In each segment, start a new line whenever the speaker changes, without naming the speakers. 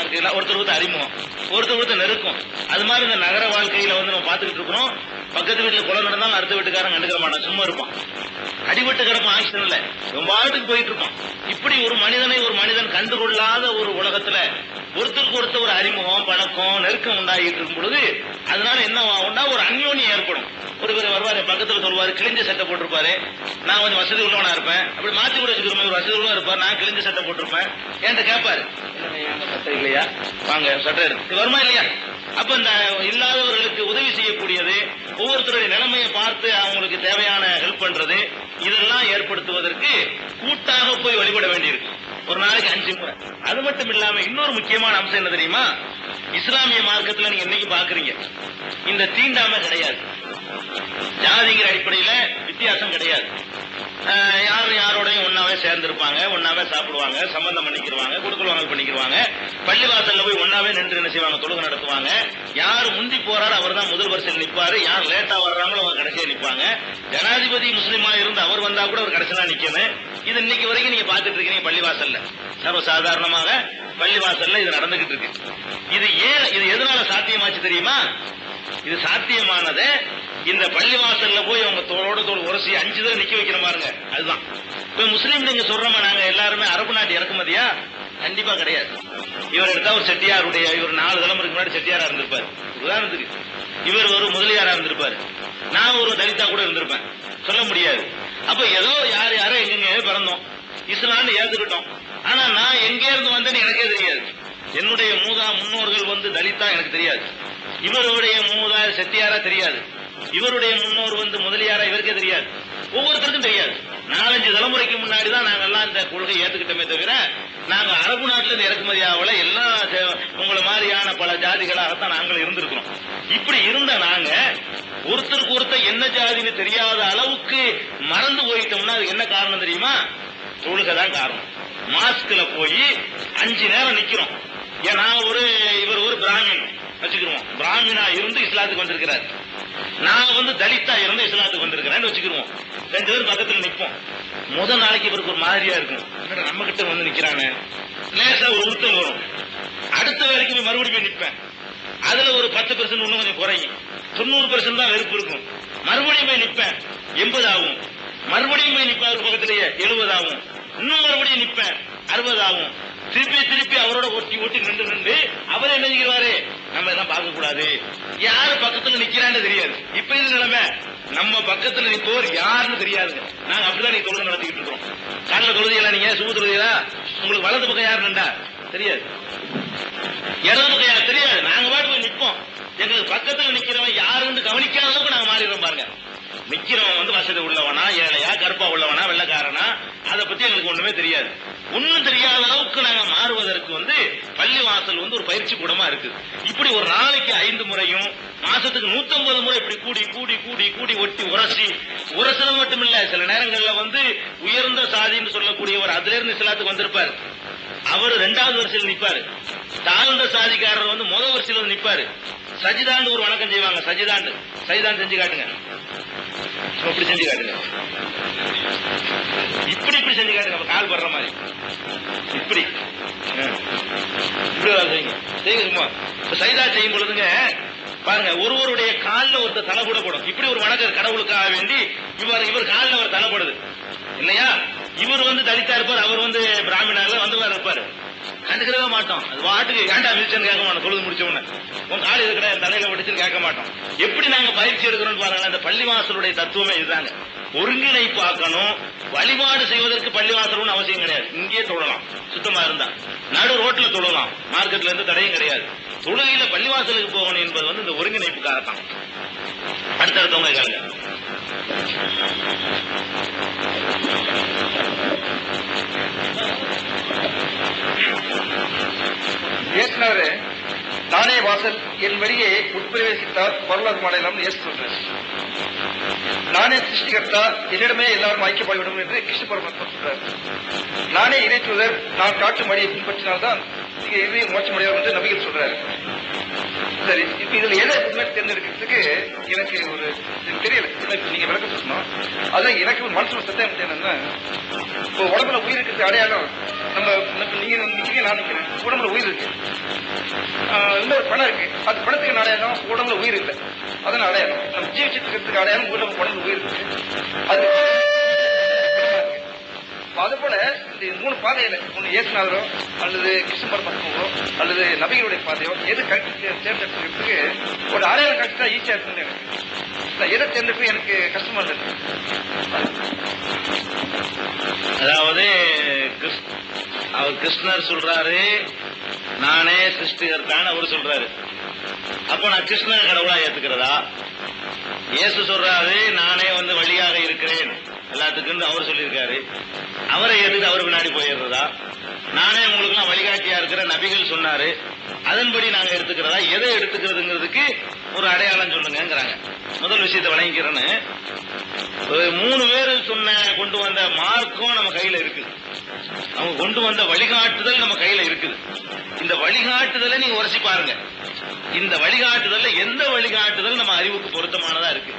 வாழ்க்கையில ஒருத்தர் ஒருத்தர் அறிமுகம். ஒருத்தர் ஒருத்தர் நெருக்கம். அது மாதிரி இந்த நகர வாழ்க்கையில வந்து நம்ம பார்த்துக்கிட்டு இருக்கிறோம். பக்கத்து வீட்டுல குளம் நடந்தாலும் அடுத்த வீட்டுக்காரன் கண்டுக்கிற மாட்டான். சும்மா இருப்பான். அடிபட்டு கிடப்பான். ஆக்சிடென்ட் இல்ல. ரொம்ப ஆட்டுக்கு போயிட்டு இருப்பான். இப்படி ஒரு மனிதனை ஒரு மனிதன் கண்டுகொள்ளாத ஒரு உலகத்துல ஒருத்தருக்கு ஒருத்தர் ஒரு அறிமுகம் பழக்கம் நெருக்கம் உண்டாகிட்டு இருக்கும் பொழுது அதனால என்ன ஆகும்னா ஒரு அந்யோன்யம் ஏற்படும். ஒரு பேர் வருவாரு பக்கத்தில் சொல்வாரு கிழிஞ்ச சட்டை போட்டிருப்பாரு. நான் கொஞ்சம் வசதி உள்ளவனா இருப்பேன். அப்படி மாத்தி கூட வச்சுக்கிறோம் ஒரு வசதி உள்ளவன் இருப்பார். நான் கிழிஞ்ச சட்டை போட்டிருப்பேன். என்கிட்ட கேட்பாரு. சட்டை இல்லையா? வாங்க சட்டை இருக்கு இது வருமா இல்லையா? அப்ப இந்த இல்லாதவர்களுக்கு உதவி செய்யக்கூடியது ஒவ்வொருத்தருடைய நிலைமையை பார்த்து அவங்களுக்கு தேவையான ஹெல்ப் பண்றது இதெல்லாம் ஏற்படுத்துவதற்கு கூட்டாக போய் வழிபட வேண்டியிருக்கு. ஒரு நாளைக்கு அஞ்சு முறை. அது மட்டும் இல்லாம இன்னொரு முக்கியமான அம்சம் என்ன தெரியுமா? இஸ்லாமிய மார்க்கத்துல நீங்க என்னைக்கு பாக்குறீங்க? இந்த தீண்டாமை கிடையாது. ஜாதிங்கிற அடிப்படையில வித்தியாசம் கிடையாது. யாரும் யாரோடையும் ஒன்னாவே சேர்ந்திருப்பாங்க ஒன்னாவே சாப்பிடுவாங்க சம்பந்தம் பண்ணிக்கிடுவாங்க கொடுக்கல் வாங்கல் பள்ளி பள்ளிவாசல்ல போய் ஒன்னாவே நின்று என்ன செய்வாங்க? தொழுகை நடத்துவாங்க. யார் முந்தி போறாரு அவர் தான் முதல் வரிசையில் நிப்பாரு. யார் லேட்டா வர்றாங்களோ அவங்க கடைசியா நிற்பாங்க ஜனாதிபதி முஸ்லீமா இருந்து அவர் வந்தா கூட அவர் கடைசியா நிக்கணும். இது இன்னைக்கு வரைக்கும் நீங்க பாத்துட்டு இருக்கீங்க பள்ளிவாசல்ல. சர்வ சாதாரணமாக பள்ளிவாசல்ல இது நடந்துகிட்டு இருக்கு. இது ஏன் இது எதனால சாத்தியமாச்சு தெரியுமா? இது சாத்தியமானது இந்த பள்ளிவாசல்ல போய் அவங்க தோளோட தோள் உரசி அஞ்சு தடவை நிக்க வைக்கிற பாருங்க. அதுதான். இப்ப முஸ்லீம் நீங்க சொல்றோமா நாங்க எல்லாருமே அரபு நாட்டு இறக்குமதியா? கண்டிப்பா கிடையாது. இவர் எடுத்தா ஒரு செட்டியாருடைய இவர் நாலு தலைமுறைக்கு முன்னாடி செட்டியாரா இருந்திருப்பாரு. உதாரணத்துக்கு இவர் ஒரு முதலியாரா இருந்திருப்பாரு. நான் ஒரு தலிதா கூட இருந்திருப்பேன். சொல்ல முடியாது. அப்ப ஏதோ யார் யாரோ எங்கெங்க பிறந்தோம். இஸ்லாம்னு ஏத்துக்கிட்டோம். ஆனா நான் எங்க இருந்து வந்தேன்னு எனக்கே தெரியாது. என்னுடைய மூதா முன்னோர்கள் வந்து தலித்தா எனக்கு தெரியாது. இவருடைய மூதா செட்டியாரா தெரியாது. இவருடைய முன்னோர் வந்து முதலியாரா இவருக்கே தெரியாது. ஒவ்வொருத்தருக்கும் தெரியாது. நாலஞ்சு தலைமுறைக்கு முன்னாடி தான் நாங்க எல்லாம் இந்த கொள்கை ஏத்துக்கிட்டோமே தவிர நாங்க அரபு நாட்டுல இருந்து இறக்குமதி ஆகல. எல்லாம் உங்களை மாதிரியான பல ஜாதிகளாகத்தான் நாங்கள் இருந்திருக்கிறோம். இப்படி இருந்த நாங்க ஒருத்தருக்கு ஒருத்தர் என்ன ஜாதின்னு தெரியாத அளவுக்கு மறந்து போயிட்டோம்னா அது என்ன காரணம் தெரியுமா? தொழுகை தான் காரணம். மாஸ்க்ல போய் அஞ்சு நேரம் நிக்கிறோம். ஏன் நான் ஒரு இவர் ஒரு பிராமின் வச்சுக்கிருவோம். பிராமினா இருந்து இஸ்லாத்துக்கு வந்திருக்கிறார். நான் வந்து தலித்தா இருந்து இஸ்லாத்துக்கு வந்திருக்கிறேன்னு வச்சுக்கிருவோம். ரெண்டு பேரும் பக்கத்துல நிற்போம் முதல் நாளைக்கு இவருக்கு ஒரு மாதிரியா இருக்கும். நம்ம கிட்ட வந்து நிக்கிறானு? லேசா ஒரு உருத்தம் வரும். அடுத்த வேலைக்கு போய் மறுபடியும் போய் அதுல ஒரு பத்து பெர்சன்ட் இன்னும் கொஞ்சம் குறையும். தொண்ணூறு பெர்சன்ட் தான் வெறுப்பு இருக்கும். மறுபடியும் போய் நிற்பேன் எண்பது ஆகும் மறுபடியும் போய் நிற்பேன் அவர் பக்கத்திலேயே எழுபது ஆகும் இன்னும் மறுபடியும் நிப்பேன். அறுபது ஆகும் திருப்பி திருப்பி அவரோட ஒட்டி ஒட்டி நின்று நின்று அவர் என்ன செய்வாரு? நம்ம இதெல்லாம் பார்க்க கூடாது யாரு பக்கத்துல நிக்கிறான்னு தெரியாது. இப்ப இது நிலைமை நம்ம பக்கத்துல நிற்போர் யாருன்னு தெரியாதுங்க நாங்க அப்படிதான் நீங்க தொழில் நடத்திக்கிட்டு இருக்கோம் காலைல தொழுதியலா நீங்க சுப தொழுதியா உங்களுக்கு வலது பக்கம் யாரு நின்றா தெரியாது. இடது பக்கம் யாரு? தெரியாது. நாங்க பாட்டு போய் நிற்போம் எங்களுக்கு பக்கத்துல நிக்கிறவன் யாருன்னு கவனிக்காத அளவுக்கு நாங்க மாறிடுறோம் பாருங்க. நிக்கிறவன் வந்து வசதி உள்ளவனா ஏழையா கருப்பா உள்ளவனா வெள்ளக்காரனா அதை பத்தி எங்களுக்கு ஒண்ணுமே தெரியாது. ஒண்ணும் தெரியாத அளவுக்கு நாங்க மாறுவதற்கு வந்து பள்ளி வாசல் வந்து ஒரு பயிற்சி கூடமா இருக்கு. இப்படி ஒரு நாளைக்கு ஐந்து முறையும் மாசத்துக்கு 150 முறை இப்படி கூடி கூடி கூடி கூடி ஒட்டி உரசி உரசது மட்டும் இல்ல சில நேரங்கள்ல வந்து உயர்ந்த சாதின்னு சொல்லக்கூடியவர் அதுல இருந்து சிலாத்துக்கு வந்திருப்பாரு. அவர் ரெண்டாவது வரிசையில் நிப்பாரு. தாழ்ந்த சாதிக்காரர் வந்து முதல் வரிசையில் வந்து நிப்பாரு. சஜிதாண்டு ஒரு வணக்கம் செய்வாங்க. சஜிதாண்டு சஜிதான் செஞ்சு காட்டுங்க. சும்மா இப்படி செஞ்சு காட்டுங்க. இப்படி இப்படி செஞ்சு காட்டுங்க. கால் படுற மாதிரி. இப்படி. ஆ. இப்படி ஒரு செய்யுங்க. செய்யுங்க சும்மா. இப்ப சைதா செய்யும் பொழுதுங்க பாருங்க ஒருவருடைய காலில் ஒருத்தர் தலை கூட போடும் இப்படி ஒரு வணக்கம் கடவுளுக்காக வேண்டி இவர் இவர் காலில் அவர் தலை தலைப்படுது இல்லையா? இவர் வந்து தலித்தா இருப்பார் அவர் வந்து பிராமணால வந்து இருப்பாரு. கண்டுக்கிறவே மாட்டோம். அது வாட்டுக்கு ஏன்டா மிதிச்சேன்னு கேட்க மாட்டோம். தொழுது முடிச்ச உடனே. உன் கால் இருக்கிற தலையில படிச்சுன்னு கேட்க மாட்டோம். எப்படி நாங்க பயிற்சி எடுக்கிறோம்னு பாருங்க அந்த பள்ளிவாசலுடைய தத்துவமே இதுதாங்க. ஒருங்கிணைப்பாக்கணும் வழிபாடு செய்வதற்கு பள்ளிவாசல் அவசியம் கிடையாது. இங்கே தொழலாம். சுத்தமா இருந்தா. நடு ரோட்ல தொழலாம். மார்க்கெட்ல இருந்து தடையும் கிடையாது. தொழுகையில பள்ளிவாசலுக்கு போகணும் என்பது வந்து இந்த ஒருங்கிணைப்புக்காகத்தான். அடுத்தடுத்தவங்க கேளுங்க.
இயேசுனாரு நானே வாசல் என் வழியே உட்பிரவேசித்தார் வரலாறு மாநிலம் இயேசு நானே சிருஷ்டிகர்த்தா என்னிடமே எல்லாரும் ஐக்கியப்படவிடும் என்று கிருஷ்ண பரமாத்மா சொல்றார். நானே இறைத்துவதர் நான் காட்டும் வழியை பின்பற்றினால்தான் நீங்க இதையும் மோட்சம் என்று நபிகள் சொல்றாரு. சரி இப்ப இதுல எதை தேர்ந்தெடுக்கிறதுக்கு எனக்கு ஒரு எனக்கு தெரியல. நீங்க விளக்கம் சொல்லணும். அதான் எனக்கு ஒரு மனசு சத்தம் என்னன்னா இப்போ உடம்புல உயிர் இருக்கிறது அடையாளம் நம்ம நீங்க நிக்கிறீங்க நான் நிக்கிறேன். உடம்புல உயிர் இருக்கு. பணம் இருக்கு. அது பணத்துக்கு அடையாளம்? உடம்புல உயிர் இல்லை. அதனால அடையாளம். நம்ம ஜீவிச்சிட்டு இருக்கிறதுக்கு அடையாளம் உடம்பு உடம்புல உயிர் இருக்கு. அது அது போல இந்த மூணு பாதையில ஒண்ணு இயேசுநாதரோ அல்லது கிருஷ்ண பரமாத்மாவோ அல்லது நபிகளுடைய பாதையோ எது கட்சி தேர்ந்தெடுக்கிறதுக்கு ஒரு அடையாளம் கட்சி ஈஸியா இருக்குன்னு எனக்கு நான் எதை தேர்ந்தெடுப்பு எனக்கு கஷ்டமா இருந்தது
அதாவது அவர் கிருஷ்ணர் சொல்றாரு நானே சிருஷ்டிகர்தான் அவர் சொல்றாரு. அப்ப நான் கிருஷ்ண கடவுளா ஏத்துக்கிறதா? இயேசு சொல்றாரு நானே வந்து வழியாக இருக்கிறேன். எல்லாத்துக்கும் அவர் சொல்லியிருக்காரு. அவரை ஏத்துட்டு அவர் பின்னாடி போயிடுறதா? நானே உங்களுக்கு வழிகாட்டியா இருக்கிற நபிகள் சொன்னாரு. அதன்படி நாங்க எடுத்துக்கிறதா? எதை எடுத்துக்கிறதுங்கிறதுக்கு ஒரு அடையாளம் சொல்லுங்கிறாங்க முதல் விஷயத்தை வழங்கிக்கிறேன்னு. ஒரு மூணு பேர் சொன்ன கொண்டு வந்த மார்க்கம் நம்ம கையில இருக்குது அவங்க கொண்டு வந்த வழிகாட்டுதல் நம்ம கையில இருக்குது. இந்த வழிகாட்டுதலை நீங்க உரசி பாருங்க. இந்த வழிகாட்டுதல்ல எந்த வழிகாட்டுதல் நம்ம அறிவுக்கு பொருத்தமானதா இருக்கு?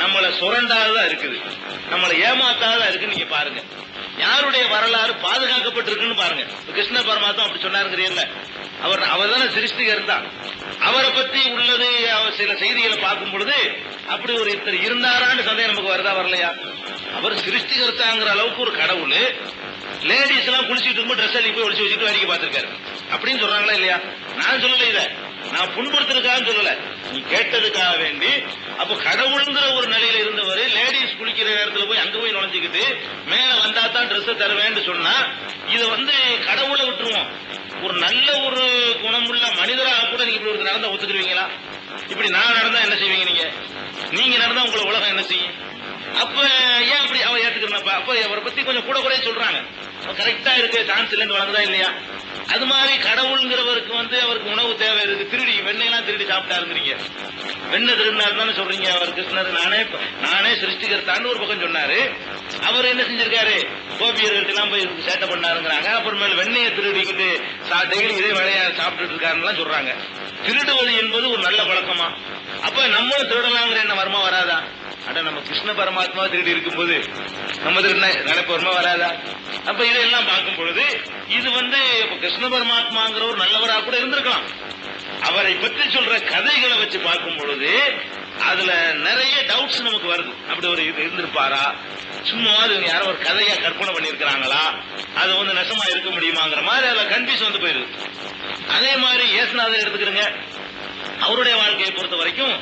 நம்மளை சுரண்டாததா இருக்குது. நம்மளை ஏமாத்தாததா இருக்குன்னு நீங்க பாருங்க. யாருடைய வரலாறு பாதுகாக்கப்பட்டிருக்குன்னு பாருங்க. கிருஷ்ண பரமாத்மா அப்படி சொன்னாருங்கிறீங்கல்ல அவர் அவர் தானே சிருஷ்டிகர் தான். அவரை பத்தி உள்ளது அவர் சில செய்திகளை பார்க்கும் பொழுது அப்படி ஒரு இத்தர் இருந்தாரான்னு சந்தேகம் நமக்கு வருதா வரலையா? அவர் சிருஷ்டிகர்த்தாங்கிற அளவுக்கு ஒரு கடவுள். லேடிஸ் எல்லாம் குளிச்சுட்டு இருக்கும்போது ட்ரெஸ் அள்ளி போய் ஒழிச்சு வச்சுட்டு வேடிக்கை பார்த்திருக்காரு. அப்படின்னு சொல்றாங்களா இல்லையா? நான் சொல்லல இதை. நான் புண்படுத்துறதுக்காக சொல்லல. நீ கேட்டதுக்காக வேண்டி அப்ப கடவுளுங்கிற ஒரு நிலையில இருந்தவர் லேடிஸ் குளிக்கிற நேரத்துல போய் அங்க போய் நுழைஞ்சுக்கிட்டு மேல வந்தா தான் ட்ரெஸ் தருவேன்னு சொன்னா இத வந்து கடவுளை விட்டுருவோம். ஒரு நல்ல ஒரு குணமுள்ள மனிதராக கூட நீங்க இப்படி ஒரு நடந்தா ஒத்துக்குருவீங்களா? இப்படி நான் நடந்தா என்ன செய்வீங்க நீங்க? நீங்க நடந்தா உங்களை உலகம் என்ன செய்யும்? அப்ப ஏன் அப்படி அவ ஏத்துக்கிறப்ப அப்ப அவரை பத்தி கொஞ்சம் கூட கூட சொல்றாங்க. கரெக்டா இருக்கு சான்ஸ் இல்லைன்னு வளர்ந்ததா இல்லையா? அது மாதிரி கடவுள்ங்கிறவருக்கு வந்து அவருக்கு உணவு தேவை இருக்கு. திருடி வெண்ணெயெல்லாம் திருடி சாப்பிட்டா சாப்பிட்டாருங்கிறீங்க. வெண்ணெய் திருடினார் தானே சொல்றீங்க அவர் கிருஷ்ணர். நானே நானே சிருஷ்டிகர்த்தான்னு ஒரு பக்கம் சொன்னாரு. அவர் என்ன செஞ்சிருக்காரு? கோபியர்கள்ட்ட எல்லாம் போய் சேட்டை பண்ணாருங்கிறாங்க. அப்புறமேல வெண்ணெயை திருடிக்கிட்டு டெய்லி இதே வேலையா சாப்பிட்டுட்டு இருக்காருன்னு சொல்றாங்க. திருடுவது என்பது ஒரு நல்ல பழக்கமா? அப்ப நம்மளும் திருடலாங்கிற என்ன வருமா வராதா? அட நம்ம கிருஷ்ண பரமாத்மா திருடி இருக்கும்போது நம்ம திருடின நினைப்பவருமா வராதா? அப்ப இதெல்லாம் பார்க்கும் பொழுது இது வந்து இப்ப கிருஷ்ண பரமாத்மாங்கிற ஒரு நல்லவரா கூட இருந்திருக்கலாம். அவரை பற்றி சொல்ற கதைகளை வச்சு பார்க்கும் பொழுது அதுல நிறைய டவுட்ஸ் நமக்கு வருது. அப்படி ஒரு இது இருந்திருப்பாரா? சும்மா அது யாரோ ஒரு கதையா கற்பனை பண்ணிருக்கிறாங்களா அது வந்து நெசமா இருக்க முடியுமாங்கிற மாதிரி அதுல கன்ஃபியூஸ் வந்து போயிருது அதே மாதிரி ஏசுநாதர் எடுத்துக்கிறேங்க. அவருடைய வாழ்க்கையை பொறுத்த வரைக்கும்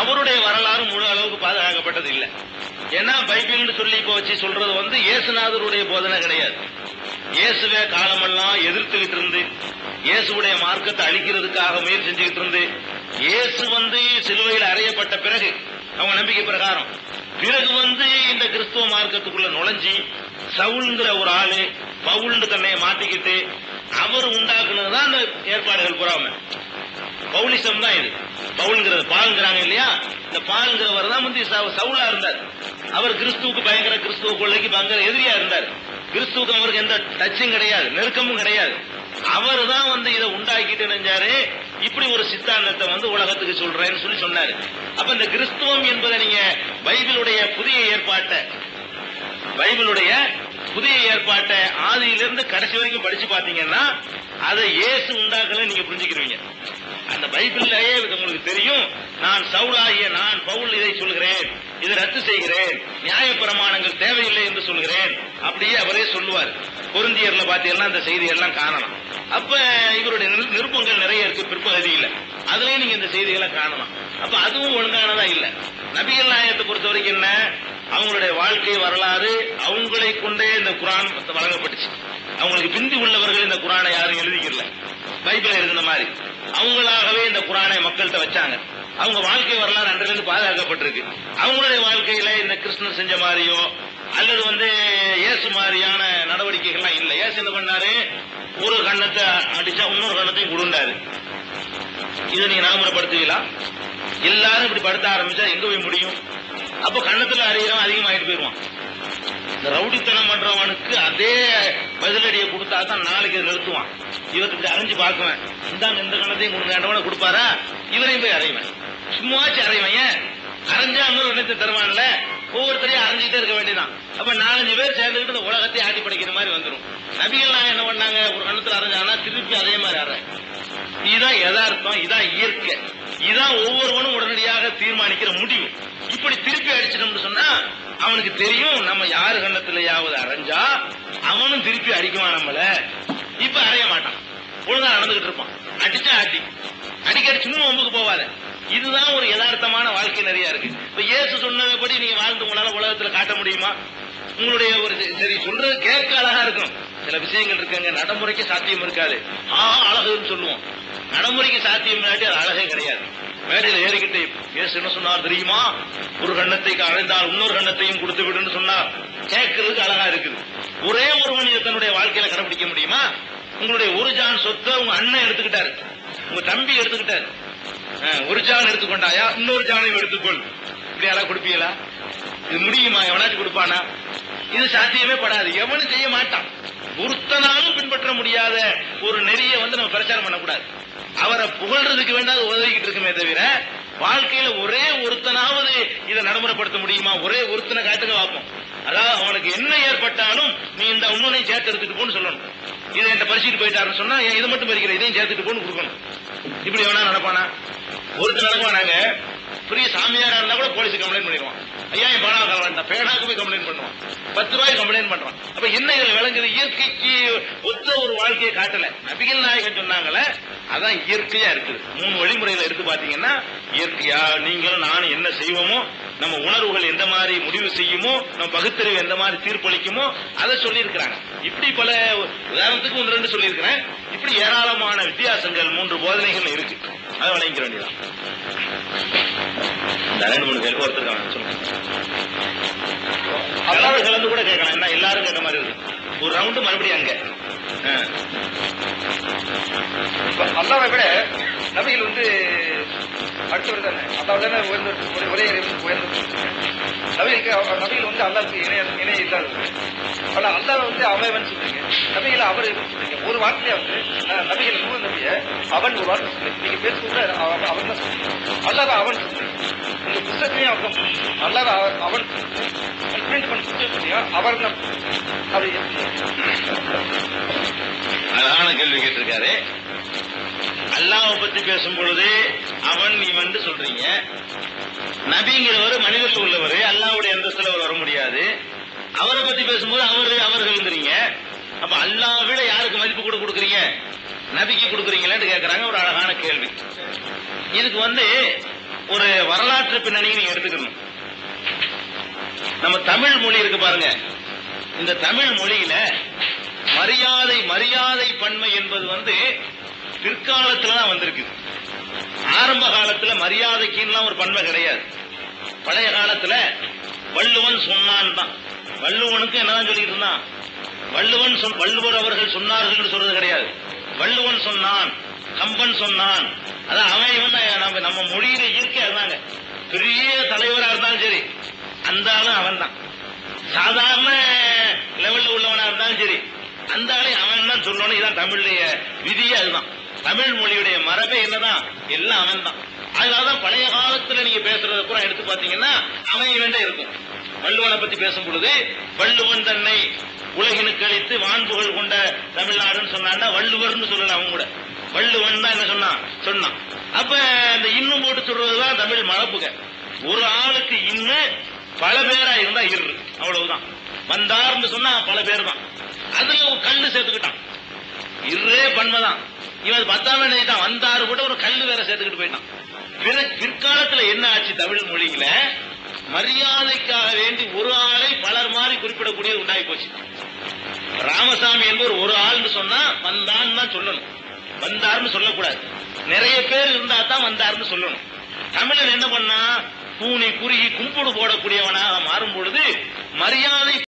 அவருடைய வரலாறு முழு அளவுக்கு பாதுகாக்கப்பட்டது இல்லை ஏன்னா பைபிள்னு சொல்லி இப்போ வச்சு சொல்றது வந்து இயேசுநாதருடைய போதனை கிடையாது. இயேசுவே காலமெல்லாம் எதிர்த்துக்கிட்டு இருந்து இயேசுடைய மார்க்கத்தை அழிக்கிறதுக்காக முயற்சி செஞ்சுக்கிட்டு இருந்து இயேசு வந்து சிலுவையில் அறையப்பட்ட பிறகு அவங்க நம்பிக்கை பிரகாரம் பிறகு வந்து இந்த கிறிஸ்துவ மார்க்கத்துக்குள்ள நுழைஞ்சி சவுல்ங்கிற ஒரு ஆளு பவுல்னு தன்னை மாட்டிக்கிட்டு அவர் உண்டாக்குனதுதான் அந்த ஏற்பாடுகள் புறாம. பவுலிசம் தான் இது. பவுல்ங்கிறது பால்ங்கிறாங்க இல்லையா? இந்த பால்ங்கிறவர் தான் வந்து சவு- சவுலா இருந்தார். அவர் கிறிஸ்துவுக்கு பயங்கர கிறிஸ்துவ கொள்ளைக்கு பயங்கர எதிரியா இருந்தார். கிறிஸ்துவுக்கு அவருக்கு எந்த டச்சும் கிடையாது நெருக்கமும் கிடையாது. அவர் தான் வந்து இதை உண்டாக்கிட்டு நினைஞ்சாரு. இப்படி ஒரு சித்தாந்தத்தை வந்து உலகத்துக்கு சொல்றேன்னு சொல்லி சொன்னாரு. அப்ப இந்த கிறிஸ்துவம் என்பதை நீங்க பைபிளுடைய புதிய ஏற்பாட்டை பைபிளுடைய புதிய ஏற்பாட்டை ஆதியிலிருந்து கடைசி வரைக்கும் படிச்சு பாத்தீங்கன்னா அதை இயேசு உண்டாக்கல நீங்க புரிஞ்சுக்கிறீங்க அந்த பைபிள்லயே இது உங்களுக்கு தெரியும். நான் சவுலாகிய நான் பவுல் இதை சொல்கிறேன். இதை ரத்து செய்கிறேன். நியாய பிரமாணங்கள் தேவையில்லை என்று சொல்கிறேன். அப்படியே அவரே சொல்லுவார். பொருந்தியர்ல பாத்தீங்கன்னா அந்த செய்தி எல்லாம் காணலாம். அப்ப இவருடைய நிருப்பங்கள் நிறைய இருக்கு பிற்பகுதியில். அதுலயும் நீங்க இந்த செய்திகளை காணலாம். அப்ப அதுவும் ஒழுங்கானதா இல்ல. நபிகள் நாயகத்தை பொறுத்த வரைக்கும் என்ன? அவங்களுடைய வாழ்க்கை வரலாறு அவங்களை கொண்டே இந்த குரான் வழங்கப்பட்டுச்சு. அவங்களுக்கு பிந்தி உள்ளவர்கள் இந்த குரானை யாரும் எழுதிக்கல. பைபிள் எழுதின மாதிரி. அவங்களாகவே இந்த குரானை மக்கள்கிட்ட வச்சாங்க. அவங்க வாழ்க்கை வரலாறு அன்றிலிருந்து பாதுகாக்கப்பட்டிருக்கு. அவங்களுடைய வாழ்க்கையில இந்த கிருஷ்ணர் செஞ்ச மாதிரியோ அல்லது வந்து இயேசு மாதிரியான நடவடிக்கைகள்லாம் இல்லை. இயேசு என்ன பண்ணாரு? ஒரு கண்ணத்தை அடிச்சா இன்னொரு கண்ணத்தையும் கொடுண்டாரு இதை நீங்க நடைமுறைப்படுத்துவீங்களா? எல்லாரும் இப்படி படுத்த ஆரம்பிச்சா எங்க போய் முடியும்? அப்ப கண்ணத்துல அறிகிறவன் அதிகமாயிட்டு போயிருவான் இந்த ரவுடித்தனம் பண்றவனுக்கு அதே பதிலடியை கொடுத்தா தான் நாளைக்கு இதை நிறுத்துவான். இவருக்கு அறிஞ்சு அரைஞ்சு பார்க்குவேன். இந்தாங்க இந்த கணத்தையும் கொடுங்க கொடுப்பாரா? இவரையும் போய் அறைவேன் சும்மாச்சு அறைவேன் ஏன்? அரைஞ்சா இன்னொரு கணத்தை தருவான்ல? ஒவ்வொருத்தரையும் அரைஞ்சிட்டே இருக்க வேண்டியதான் அப்ப நாலஞ்சு பேர் சேர்ந்துக்கிட்டு இந்த உலகத்தை ஆட்டி படைக்கிற மாதிரி வந்துடும் நபிகள் என்ன பண்ணாங்க? ஒரு கணத்துல அரைஞ்சாங்கன்னா திருப்பி அதே மாதிரி அறை இதுதான் யதார்த்தம் இதான் இயற்கை. இதான் ஒவ்வொருவனும் உடனடியாக தீர்மானிக்கிற முடிவு. இப்படி திருப்பி அடிச்சிட்டோம்னு சொன்னா அவனுக்கு தெரியும் நம்ம யாரு கண்ணத்திலேயாவது அரைஞ்சா அவனும் திருப்பி அடிக்குவான் நம்மள. இப்ப அறைய மாட்டான். ஒழுங்கா நடந்துகிட்டு இருப்பான். அடிச்சா அடி. அடிக்கடி சும்மா ஒம்புக்கு போவாத. இதுதான் ஒரு யதார்த்தமான வாழ்க்கை நிறைய இருக்கு. இப்ப இயேசு சொன்னபடி நீங்க வாழ்ந்து உங்களால உலகத்துல காட்ட முடியுமா? உங்களுடைய ஒரு சரி- சரி சொல்றது கேட்க அழகா இருக்கும். சில விஷயங்கள் இருக்குங்க. நடைமுறைக்கு சாத்தியம் இருக்காது. ஆ அழகுன்னு சொல்லுவோம். நடைமுறைக்கு சாத்தியம் இல்லாட்டி அது அழகே கிடையாது. மேடையில் ஏறிக்கிட்டு இயேசு என்ன சொன்னார் தெரியுமா? ஒரு கண்ணத்தை அழைந்தால் இன்னொரு கண்ணத்தையும் கொடுத்து விடுன்னு சொன்னார். கேட்கறதுக்கு அழகா இருக்குது. ஒரே ஒரு இதை தன்னுடைய வாழ்க்கையில கடைபிடிக்க முடியுமா? உங்களுடைய ஒரு ஜான் சொத்தை உங்க அண்ணன் எடுத்துக்கிட்டாரு. உங்க தம்பி எடுத்துக்கிட்டாரு. ஒரு ஜான் எடுத்துக்கொண்டாயா? இன்னொரு ஜானையும் எடுத்துக்கொள். இப்படி யாரா கொடுப்பீங்களா? இது முடியுமா? எவனாச்சும் கொடுப்பானா? இது சாத்தியமே படாது. எவனும் செய்ய மாட்டான். ஒருத்தனாலும் பின்பற்ற முடியாத ஒரு நெறியை வந்து நம்ம பிரச்சாரம் பண்ணக்கூடாது. அவரை புகழ்றதுக்கு வேண்டாது உதவிக்கிட்டு இருக்குமே தவிர வாழ்க்கையில ஒரே ஒருத்தனாவது இதை நடைமுறைப்படுத்த முடியுமா? ஒரே ஒருத்தனை காட்டுங்க பார்ப்போம். அதாவது அவனுக்கு என்ன ஏற்பட்டாலும் நீ இந்த இன்னொன்னையும் சேர்த்து எடுத்துட்டு போன்னு சொல்லணும். இதை என்கிட்ட பறிச்சுட்டு போயிட்டாருன்னு சொன்னா ஏன் மட்டும் பறிக்கிற இதையும் சேர்த்துட்டு போன்னு கொடுக்கணும். இப்படி வேணா நடப்பானா? ஒருத்தர் நடக்குவானாங்க. பெரிய சாமியாரா இருந்தா கூட போலீஸ் கம்ப்ளைண்ட் பண்ணிடுவான். ஐயா என் பேனா கலவான்டா பேனாக்கு போய் கம்ப்ளைண்ட் பண்ணுவான். பத்து ரூபாய் கம்ப்ளைண்ட் பண்றான். அப்ப என்ன இதுல விளங்குது? இயற்கைக்கு ஒத்த ஒரு வாழ்க்கையை காட்டல. நபிகள் நாயகன் சொன்னாங்களே அதான் இயற்கையா இருக்குது. மூணு வழிமுறையில எடுத்து பாத்தீங்கன்னா இயற்கையா நீங்களும் நானும் என்ன செய்வோமோ நம்ம உணர்வுகள் எந்த மாதிரி முடிவு செய்யுமோ நம்ம பகுத்தறிவு எந்த மாதிரி தீர்ப்பளிக்குமோ அதை சொல்லியிருக்கிறாங்க. இப்படி பல உதாரணத்துக்கு ஒன்று ரெண்டு சொல்லியிருக்கிறேன். இப்படி ஏராளமான வித்தியாசங்கள் மூன்று போதனைகள் இருக்கு. அதை வழங்கிக்க வேண்டியதான் இந்த ரெண்டு மூணு பேருக்கு ஒருத்தருக்காங்க சொல்லுங்க. கலந்து கலந்து கூட கேட்கலாம். என்ன எல்லாரும் கேட்ட மாதிரி இருக்கு. ஒரு ரவுண்டு மறுபடியும் அங்க.
அல்லாவை விட நபிகள் வந்து அடுத்தவர் தானே? அல்லாஹ் தானே உயர்ந்த ஒரே உயர்ந்த நபிகளுக்கு நபிகள் வந்து அல்லாவுக்கு இணைய இணைய இல்லாதவர் ஆனா அல்லாஹ் வந்து அவன் சொல்றீங்க. நபிகளை அவர் சொல்றீங்க? ஒரு வார்த்தையா வந்து நபிகள் நூறு நபிய அவன் ஒரு வார்த்தை சொல்றீங்க. நீங்க பேசுறது அவன் தான் சொல்றீங்க. அல்லாஹ் அவன் சொல்றீங்க. உங்க புத்தகத்தையும் அவர் அவன் அவர் அது
அழகான கேள்வி கேட்டிருக்காரு. அல்லாவை பத்தி பேசும் பொழுது அவன் இவன் சொல்றீங்க. நபிங்கிறவர் மனிதர்கள் உள்ளவர். அல்லாவுடைய அந்தஸ்தில் அவர் வர முடியாது. அவரை பத்தி பேசும்போது அவரு அவர்கள்ங்கிறீங்க அப்ப அல்லாஹ் விட யாருக்கு மதிப்பு கூட கொடுக்குறீங்க? நபிக்கு கொடுக்குறீங்களான்னு கேட்கறாங்க ஒரு அழகான கேள்வி. இதுக்கு வந்து ஒரு வரலாற்று பின்னணியை நீங்க எடுத்துக்கணும். நம்ம தமிழ் மொழி இருக்கு பாருங்க. இந்த தமிழ் மொழியில மரியாதை மரியாதை பன்மை என்பது வந்து பிற்காலத்துல தான் வந்திருக்கு. ஆரம்ப காலத்துல மரியாதைக்குலாம் ஒரு பன்மை கிடையாது. பழைய காலத்துல வள்ளுவன் சொன்னான் தான். வள்ளுவனுக்கு என்னதான் சொல்லிட்டு இருந்தான்? வள்ளுவன் சொன் வள்ளுவர் அவர்கள் சொன்னார்கள் சொல்றது கிடையாது. வள்ளுவன் சொன்னான் கம்பன் சொன்னான் அதான் அவன் இவன் தான். நம்ம நம்ம மொழியில இயற்கையா இருந்தாங்க பெரிய தலைவரா இருந்தாலும் சரி அந்த ஆளும் அவன் தான். சாதாரண லெவல்ல உள்ளவனா இருந்தாலும் சரி அந்த ஆளையும் அவன் தான் சொல்லணும். இதான் தமிழுடைய விதியே அதுதான். தமிழ் மொழியுடைய மரபே என்னதான்? எல்லாம் அவன் தான். அதனாலதான் பழைய காலத்துல நீங்க பேசுறது பூரா எடுத்து பாத்தீங்கன்னா அவன் இவன் இருக்கும். வள்ளுவனை பத்தி பேசும் பொழுது வள்ளுவன் தன்னை உலகினுக்கு அழித்து வான்புகள் கொண்ட தமிழ்நாடுன்னு சொன்னான்னா வள்ளுவர்னு சொல்லல அவன் கூட. வள்ளுவன் தான் என்ன சொன்னான்? சொன்னான். அப்ப இந்த இன்னும் போட்டு சொல்றதுதான் தமிழ் மரபுக ஒரு ஆளுக்கு இன்னும் பல பேரா இருந்தா இரு. அவ்வளவுதான். வந்தார்னு சொன்னா பல பேர் தான் அதுல ஒரு கல்லு சேர்த்துக்கிட்டான். இருரே பன்மைதான். இவன் பத்தாம நினைட்டான் வந்தாரு கூட ஒரு கல்லு வேற சேர்த்துக்கிட்டு போயிட்டான். பிற்காலத்துல என்ன ஆச்சு தமிழ் மொழியில? மரியாதைக்காக வேண்டி ஒரு ஆளை பலர் மாதிரி குறிப்பிடக்கூடியது உண்டாகி போச்சு. ராமசாமி என்பவர் ஒரு ஆள்னு சொன்னா வந்தான்னு தான் சொல்லணும். வந்தார்னு சொல்லக்கூடாது. நிறைய பேர் இருந்தா தான் வந்தார்னு சொல்லணும். தமிழன் என்ன பண்ணா கூனி குறுகி கும்பிடு போடக்கூடியவனாக மாறும் பொழுது மரியாதை